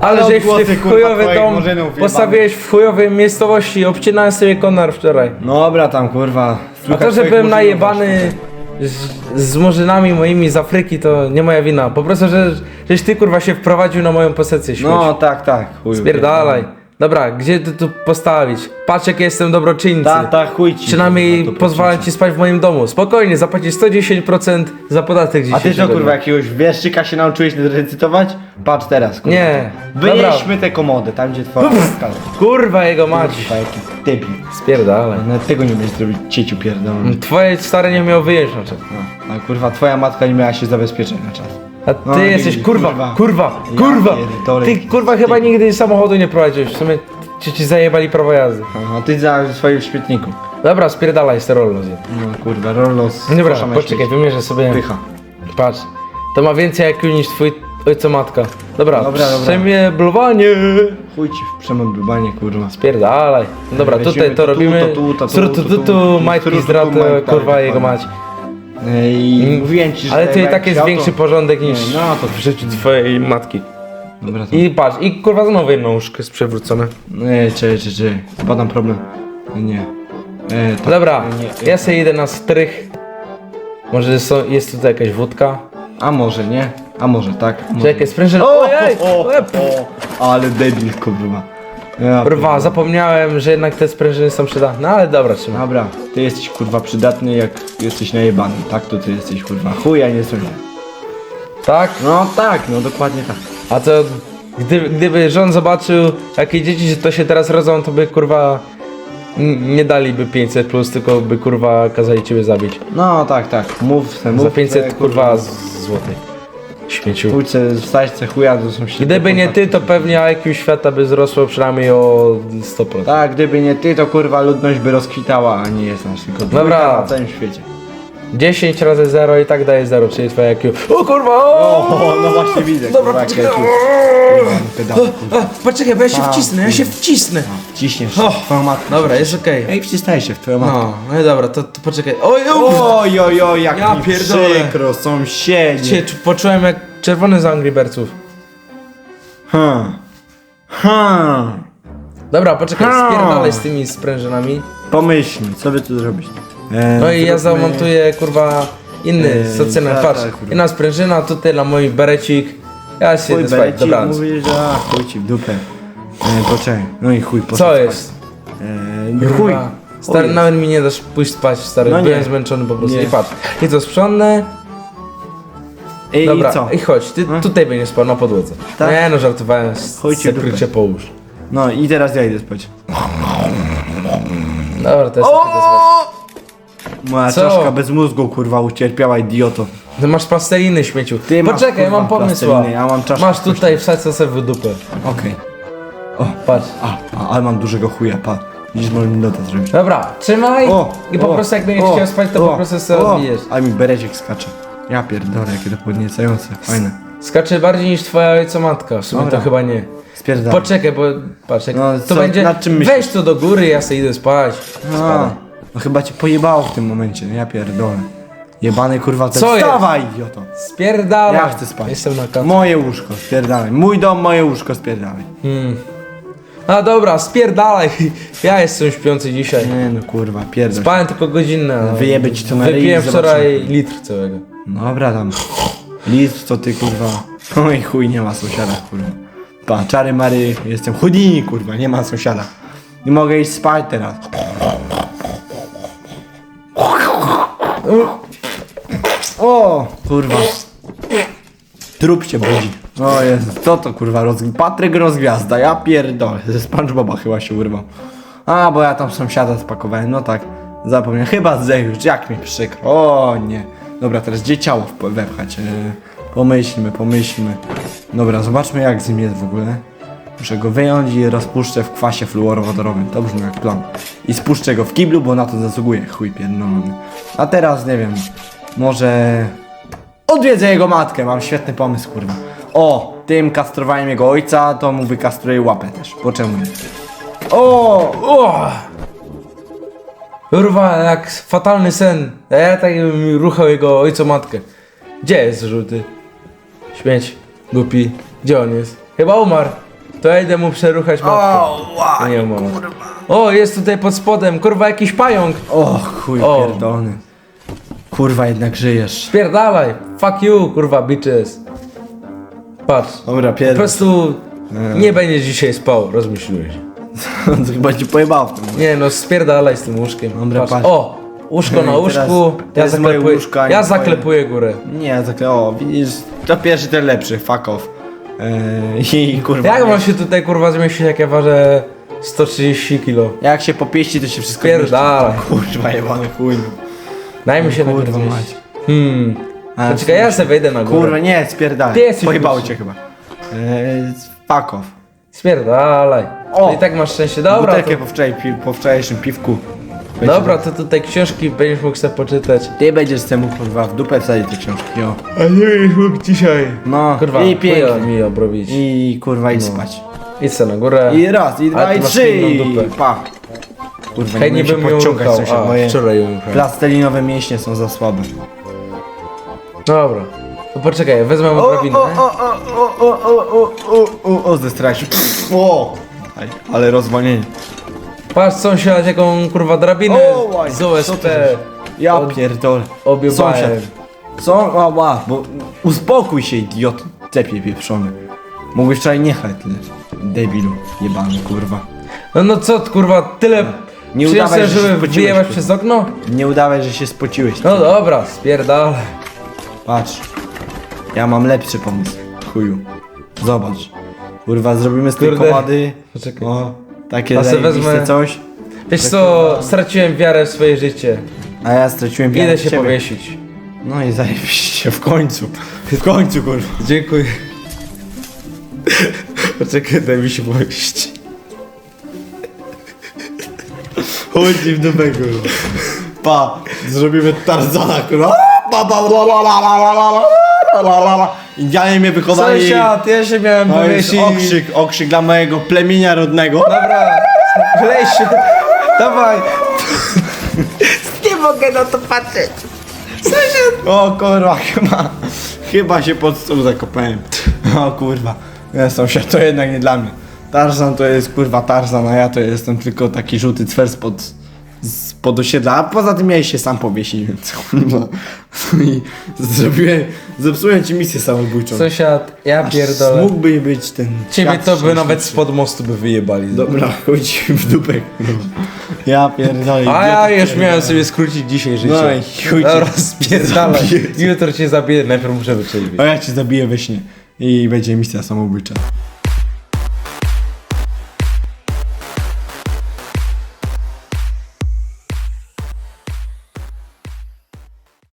Ale że w, odgłosy, w kurwa, chujowy twoich dom murzynów postawiłeś w chujowej miejscowości, obcinałem sobie konar wczoraj. Dobra tam kurwa. A to, że byłem najebany z, z murzynami moimi z Afryki, to nie moja wina. Po prostu, że, żeś ty kurwa się wprowadził na moją śmieć. No tak, tak. Chuj, Spierdalaj. Dobra, gdzie ty tu postawić? Patrz jak jestem dobroczyńcy. Ta, ta, chuj ci. Przynajmniej kurwa, to pozwalam ci spać w moim domu. Spokojnie, zapłacisz 110% za podatek A ty co kurwa, jakiegoś wieszczyka się nauczyłeś recytować? Patrz teraz, kurwa. Nie. Wynieśmy te komody, tam gdzie twoja. Kurwa jego mać. Kurwa, jaki debil. Spierdalaj. Nawet tego nie będziesz zrobić, cieciu pierdolony. Twoje stare nie miało wyjeść na czas. No, a kurwa, twoja matka nie miała się zabezpieczać na czas. A ty No, jesteś kurwa, kurwa. kurwa, Ja kurwa. pierdolę. Ty kurwa chyba nigdy samochodu nie prowadziłeś. W sumie ci, ci zajebali prawo jazdy. A ty za swoim śmietniku. Dobra, spierdalaj sterolno zje. No kurwa, Rollos. Dobra, proszę na poczekaj, śmieci. wymierzę sobie. Pycha. Patrz. To ma więcej IQ niż twój ojco matka. Dobra, Dobra, dobra. przemieblowanie. Chuj ci w przemądrowanie, kurwa. Spierdalaj. Dobra, Lecimy tutaj to tu, robimy. to tu, to tu, to tu tu, majtki kurwa jego tak. mać. I mówiłem ci, że Ale tu i jak tak jest większy porządek niż Nie, no to w życiu twojej matki. Dobra, to... I patrz, i kurwa znowu jedno łóżko jest przewrócone. Nie, czekaj, czekaj, czekaj. Spadam problem. Nie. To... Dobra, nie. ja sobie idę na strych. Może są, jest tutaj jakaś wódka? A może nie? A może tak? Może... Czekaj, sprężyna. O, Ojej! o, Łeb! o, ale debil, kurwa. Ja Kurwa, pierdolę. zapomniałem, że jednak te sprężyny są przydatne, no ale dobra, trzymaj. Dobra, ty jesteś kurwa przydatny jak jesteś najebany. Tak to ty jesteś kurwa. Chuja nie sądzę. Tak? No tak, no dokładnie tak. A to gdy, gdyby rząd zobaczył, jakie dzieci to się teraz rodzą, to by kurwa n- nie daliby 500 plus, tylko by kurwa kazali ciebie zabić. No tak, tak. Mów mów Za 500 se, kurwa z- złotych. Śmieciu. Pójdźcie, wstać se chuja, to są się. Gdyby nie ty, to pewnie IQ świata by wzrosło przynajmniej o 100%. Tak, gdyby nie ty, to kurwa ludność by rozkwitała, a nie jest nasz tylko Dobra. na całym świecie. 10 razy 0 i tak daje 0, czyli twoje IQ. O kurwa! O! O, no właśnie widzę, Dobra, kurwa, poczekaj. ja tu... Kurwa, no pedały, kurwa. A, poczekaj, bo ja się wcisnę, ja się wcisnę. Wciśniesz O. twoją matkę. Dobra, jest okej. Ej, wcisnąłeś się w twoją matkę. No, no i dobra, to, to poczekaj. Oj, oj! Oj, oj, oj, jak Ja mi pierdolę. przykro, sąsiedzie. Cię czu- poczułem jak czerwony z Angry Birdsów. Ha. Ha. Dobra, poczekaj, spierdalaj z tymi sprężynami. Pomyślmy, co by tu zrobić? E, No i ja zamontuję, kurwa, inny Eee, socjalny. tak, Patrz, tak, kurwa. jedna sprężyna, tutaj dla mój berecik. Ja się Chuj, idę spać, berecik, dobranoc. mówisz, że a, chuj ci w dupę. E, poczekaj, no i chuj, poszedł Co spać. jest? E, chuj. Kurwa. Stary, Chuj. nawet mi nie dasz pójść spać, stary. No nie. Byłem zmęczony po prostu. Nie. I patrz, i to sprzątnę. Ej, Dobra, i co? i chodź, ty Hmm? tutaj będziesz spał na podłodze. Tak? Nie no, żartowałem, Chuj ci w dupę. sekrycie połóż. No i teraz ja idę spać. Dobra, to jest złe. Moja Co? czaszka bez mózgu, kurwa, ucierpiała, idioto. Ty masz plasteliny, śmieciu. Ty masz, Poczekaj, kurwa, mam pomysł. plasteliny, ja mam czaszkę Masz tutaj, wsadź to sobie w dupę. Okej. Patrz. A, a, ale mam dużego chuja, pa. Widzisz, może mi notę zrobić. Dobra, trzymaj O, i po o, prostu jak będziesz o, chciał spać, to o, po prostu sobie o, odbijesz. A mi berecik skacze. Ja pierdolę, jakie to podniecające, fajne. Skacze bardziej niż twoja ojca matka, w sumie Dobra. to chyba nie. Spierdam. Poczekaj, bo patrz, jak No, to co- będzie, nad czym myślisz? weź to do góry, ja sobie idę spać. A, no chyba cię pojebało w tym momencie, ja pierdolę. Jebany kurwa, ten Co jest? Wstawaj, idioto. Spierdalaj. Ja chcę spać. Jestem na kacu. Moje łóżko, spierdalaj. Mój dom, moje łóżko, spierdalaj. A dobra, spierdalaj. Ja jestem śpiący dzisiaj. Nie no kurwa, pierdol. Spałem tylko godzinę. ale Wyjebę ci to na ryj i Wypiłem wczoraj litr całego. Dobra tam. List, co ty kurwa. Oj chuj, nie ma sąsiada kurwa. Pa, czary mary, jestem chudini kurwa, nie ma sąsiada. Nie mogę iść spać teraz. Kurwa. Trup się budzi. O Jezu, co to kurwa. Patryk rozgwiazda, ja pierdolę. Ze SpongeBoba chyba się urwał. A, bo ja tam sąsiada spakowałem, no tak. Zapomniałem, chyba zdech jak mi przykro. O nie. Dobra, teraz gdzie ciało wepchać? E, pomyślmy, pomyślmy. Dobra, zobaczmy jak z nim jest w ogóle. Muszę go wyjąć i rozpuszczę w kwasie fluorowodorowym. To brzmi jak plan. I spuszczę go w kiblu, bo na to zasługuje. Chuj pierdolony. A teraz, nie wiem, może... Odwiedzę jego matkę, mam świetny pomysł, kurwa. O, tym kastrowaniem jego ojca, to mu wykastruję łapę też. Po czemu nie? O! O! Kurwa, jak fatalny sen. A ja tak bym ruchał jego ojca matkę. Gdzie jest żółty? Śmieć. Głupi. Gdzie on jest? Chyba umarł. To ja idę mu przeruchać matkę. O, Nie mam. O, jest tutaj pod spodem, kurwa, jakiś pająk. O, chuj O. pierdolony. Kurwa, jednak żyjesz. Spierdalaj. Fuck you, kurwa, bitches. Patrz. Dobra, Po pierdol. prostu nie będziesz dzisiaj spał, rozmyśliłeś. To chyba ci pojebało w tym. Nie no, spierdalaj z tym łóżkiem. Dobra, Patrz. O, łóżko na Teraz- łóżku. Ja moje zaklepuję, łóżko, a nie ja twoje. zaklepuję górę. Nie, tak, o, widzisz, to pierwszy, ten lepszy, fuck off. Eee, I kurwa. Jak mam się tutaj kurwa zmieścić, jak ja ważę 130 kilo? Jak się popieści, to się wszystko Pierdalaj. mieści. Kurwa, jebany chuj. Daj mi się na Kurwa górę mać. zmieścić. Hmm. A, To czekaj, ja sobie wejdę na górę. Kurwa, nie, spierdalaj. Ty jesteś Pojebało głupi. cię chyba. Eee, fuck off. Spierdalaj. O! I tak masz szczęście. Dobra, Butelkę to, po, wczoraj, pi, po wczorajszym piwku. Będzie- dobra, to tutaj książki będziesz mógł sobie poczytać. Ty będziesz temu kurwa w dupę wsadzić te książki, o. A nie będziesz mógł dzisiaj. No, Kurwa, i chuja pięknie. mi obrobić. I kurwa, idź spać. Idź sobie na górę. I raz, i dwa, ty i masz trzy, piękną i dupę. pa. Kurwa, Hej, nie nie umiem bym ją podciągać ruchał. coś, A, moje wczoraj ją ruchałem. plastelinowe mięśnie są za słabe. Dobra. To poczekaj, wezmę O, odrobinę. o, o, o, o, o, o, o, o, o, zestraszył. O! Aj, Ale rozwolnienie. Patrz sąsiad, jaką kurwa drabinę O, łaj, z co OSP ty? Ja Od- pierdolę. objebałem. Sąsiad. Są, ła, ła, bo uspokój się, idiot. Cepie pieprzony. Mógłbyś wczoraj nie jechać tyle. Debilu, jebany, kurwa. No, no co, kurwa, tyle Nie przyniosłem, udawaj, że się żeby spociłeś, przez okno? Nie udawaj, że się spociłeś. No dobra, spierdalaj. Patrz. Ja mam lepszy pomysł. Chuju. Zobacz. Kurwa, zrobimy z tej Kurde. komady. Poczekaj. O, takie A se zajebiste wezmę- coś. Wiesz co, straciłem wiarę w swoje życie. A ja straciłem wiarę Idę się powiesić. No i zajebiście, w końcu. W końcu, kurwa. Dziękuję. Poczekaj, daj mi się powiesić. Chodzi w dupę, kurwa. Pa, zrobimy Tarzana, kurwa. Pa, pa, la, la, la, la, la, la, la, la, la, la. Indianie mnie wychowali. Sąsiad, ja się miałem To jest okrzyk, okrzyk dla mojego plemienia rodnego. Dobra, wlej się. Dawaj. Nie mogę na to patrzeć. O kurwa, chyba, chyba się pod stół zakopałem. O kurwa, ja sąsiad, to jednak nie dla mnie. Tarzan to jest kurwa Tarzan, a ja to jestem tylko taki żółty cwer spod, spod osiedla, a poza tym miałeś się sam powiesić, więc kurwa. I zrobiłem, zepsułem ci misję samobójczą. Sąsiad, ja pierdolę. Mógłby być ten Ciebie świat to by szczęśliwszy. nawet spod mostu by wyjebali. Dobra, chodź w dupę. kurwa. Ja pierdolę. A ja już miałem sobie skrócić dzisiaj życie. No i chuj cię. Dobra, spierdalaj. Zabiję cię. Jutro cię zabiję, najpierw muszę wytrzeźwieć. A ja cię zabiję we śnie. I będzie misja samobójcza.